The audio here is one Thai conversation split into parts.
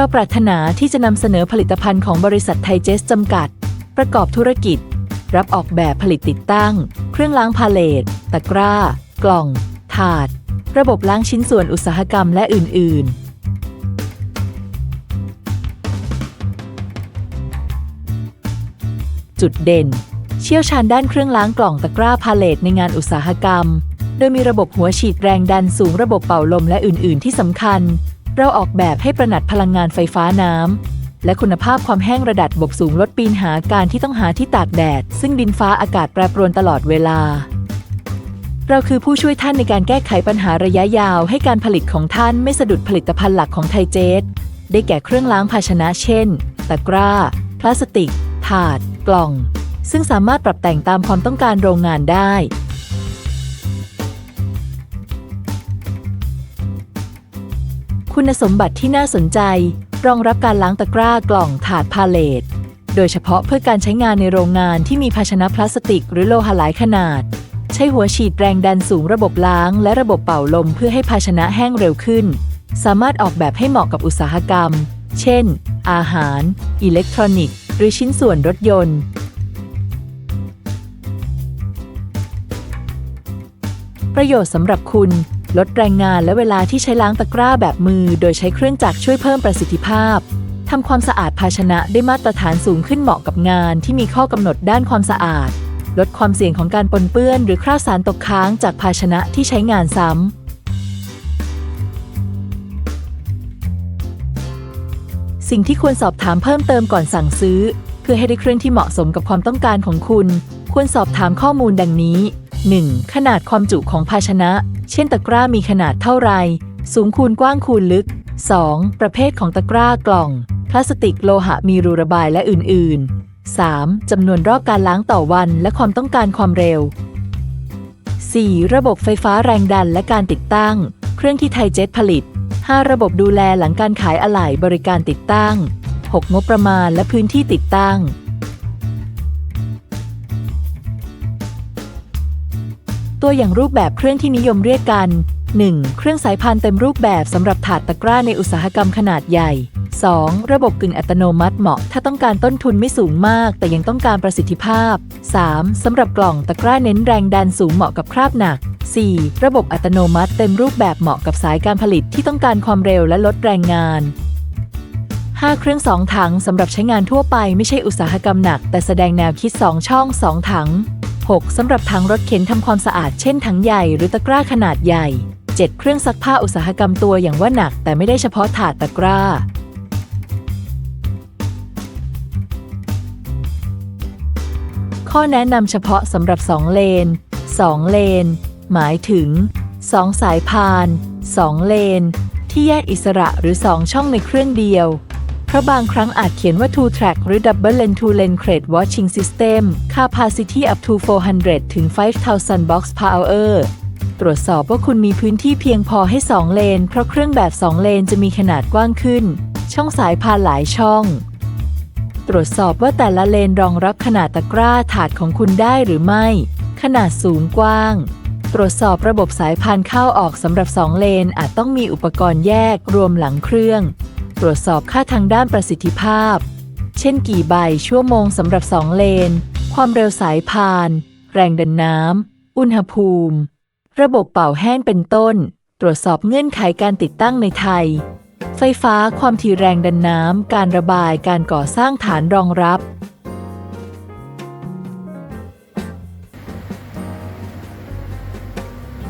เราปรารถนาที่จะนำเสนอผลิตภัณฑ์ของบริษัทไทยเจสจำกัด ประกอบธุรกิจ รับออกแบบผลิตติดตั้ง เครื่องล้างพาเลทตะกร้า กล่อง ถาด ระบบล้างชิ้นส่วนอุตสาหกรรมและอื่น ๆจุดเด่น เชี่ยวชาญด้านเครื่องล้างกล่องตะกร้าพาเลทในงานอุตสาหกรรม โดยมีระบบหัวฉีดแรงดันสูงระบบเป่าลมและอื่น ๆ ที่สำคัญ เราออกแบบให้ประหนัดพลังงานไฟฟ้าน้ำ และคุณภาพความแห้งระดับบกสูงลดปีนหาการที่ต้องหาที่ตากแดด ซึ่งดินฟ้าอากาศแปรปรวนตลอดเวลา เราคือผู้ช่วยท่านในการแก้ไขปัญหาระยะยาว ให้การผลิตของท่านไม่สะดุดผลิตภัณฑ์หลักของไทยเจสได้แก่เครื่องล้างภาชนะเช่น ตะกร้า พลาสติก ถาด กล่อง ซึ่งสามารถปรับแต่งตามความต้องการโรงงานได้ คุณสมบัติที่น่าสนใจ รองรับการล้างตะกร้ากล่องถาดพาเลทโดยเฉพาะเพื่อการใช้งานในโรงงานที่มีภาชนะพลาสติกหรือโลหะหลายขนาด ใช้หัวฉีดแรงดันสูงระบบล้าง และระบบเป่าลมเพื่อให้ภาชนะแห้งเร็วขึ้น สามารถออกแบบให้เหมาะกับอุตสาหกรรม เช่น อาหาร อิเล็กทรอนิกส์ หรือชิ้นส่วนรถยนต์ประโยชน์สำหรับคุณ ลดแรงงานและเวลาที่ใช้ล้างตะกร้าแบบมือ โดยใช้เครื่องจักรช่วยเพิ่มประสิทธิภาพทำความสะอาดภาชนะได้มาตรฐานสูงขึ้นเหมาะกับงานที่มีข้อกำหนดด้านความสะอาด ลดความเสี่ยงของการปนเปื้อน หรือคราบสารตกค้างจากภาชนะที่ใช้งานซ้ำสิ่งที่ควรสอบถามเพิ่มเติมก่อนสั่งซื้อ เพื่อให้ได้เครื่องที่เหมาะสมกับความต้องการของคุณ ควรสอบถามข้อมูลดังนี้ 1. ขนาดความจุของภาชนะ เช่นตะกร้ามีขนาดเท่าไร สูงคูณกว้างคูณลึก 2. ประเภทของตะกร้ากล่อง พลาสติกโลหะมีรูระบายและอื่น ๆ 3. จำนวนรอบการล้างต่อวันและความต้องการความเร็ว 4. ระบบไฟฟ้าแรงดันและการติดตั้ง เครื่องที่ไทยเจ็ตผลิต 5. ระบบดูแลหลังการขายอะไหล่บริการติดตั้ง 6. งบประมาณและพื้นที่ติดตั้ง ตัวอย่างรูปแบบเครื่องที่นิยมเรียกกัน 1. เครื่องสายพานเต็มรูปแบบสำหรับถาดตะกร้าในอุตสาหกรรมขนาดใหญ่ 2. ระบบกึ่งอัตโนมัติเหมาะ ถ้าต้องการต้นทุนไม่สูงมาก แต่ยังต้องการประสิทธิภาพ 3. สำหรับกล่องตะกร้าเน้นแรงดันสูงเหมาะกับคราบหนัก 4. ระบบอัตโนมัติเต็มรูปแบบเหมาะกับสายการผลิตที่ต้องการความเร็วและลดแรงงาน 5 เครื่อง2ถังสำหรับใช้งานทั่วไปไม่ใช่อุตสาหกรรมหนัก แต่แสดงแนวคิด 2 ช่อง 2 ถัง 6. สำหรับถังรถเข็นทำความสะอาดเช่นถังใหญ่หรือตะกร้าขนาดใหญ่ 7. เครื่องซักผ้าอุตสาหกรรมตัวอย่างว่าหนัก แต่ไม่ได้เฉพาะถาดตะกร้า ข้อแนะนำเฉพาะสำหรับ 2 เลน 2 เลน หมายถึง 2 สายพาน 2 เลน ที่แยกอิสระหรือ 2 ช่องในเครื่องเดียว เพราะบางครั้งอาจเขียนว่า two track หรือ double lane two lane crate washing system capacity up to 400 ถึง 5,000 box per hour ตรวจสอบว่าคุณมีพื้นที่เพียงพอให้ 2 เลน เพราะเครื่องแบบ 2 เลนจะมีขนาดกว้างขึ้น ช่องสายพานหลายช่อง ตรวจสอบว่าแต่ละเลนรองรับขนาดตะกร้าถาดของคุณได้หรือไม่ ขนาดสูงกว้าง ตรวจสอบระบบสายพานเข้าออกสำหรับ 2 เลนอาจต้องมีอุปกรณ์แยกรวมหลังเครื่อง ตรวจสอบค่าทางด้านประสิทธิภาพ เช่นกี่ใบชั่วโมงสำหรับ 2 เลน ความเร็วสายพาน แรงดันน้ำ อุณหภูมิ ระบบเป่าแห้งเป็นต้น ตรวจสอบเงื่อนไขการติดตั้งในไทย ไฟฟ้าความถี่แรงดันน้ำ การระบายการก่อสร้างฐานรองรับ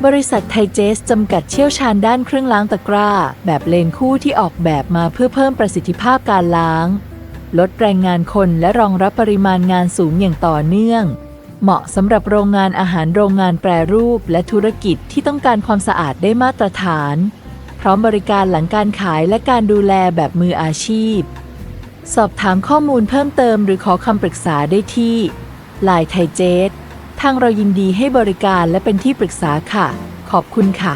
บริษัทไทเจสจำกัดเชี่ยวชาญด้านเครื่องล้างตะกร้า แบบเลนคู่ที่ออกแบบมาเพื่อเพิ่มประสิทธิภาพการล้าง ลดแรงงานคนและรองรับปริมาณงานสูงอย่างต่อเนื่อง เหมาะสำหรับโรงงานอาหารโรงงานแปรรูป และธุรกิจที่ต้องการความสะอาดได้มาตรฐาน พร้อมบริการหลังการขายและการดูแลแบบมืออาชีพ สอบถามข้อมูลเพิ่มเติมหรือขอคำปรึกษาได้ที่ l ล n e ไทเจส ทางเรายินดีให้บริการและเป็นที่ปรึกษาค่ะ ขอบคุณค่ะ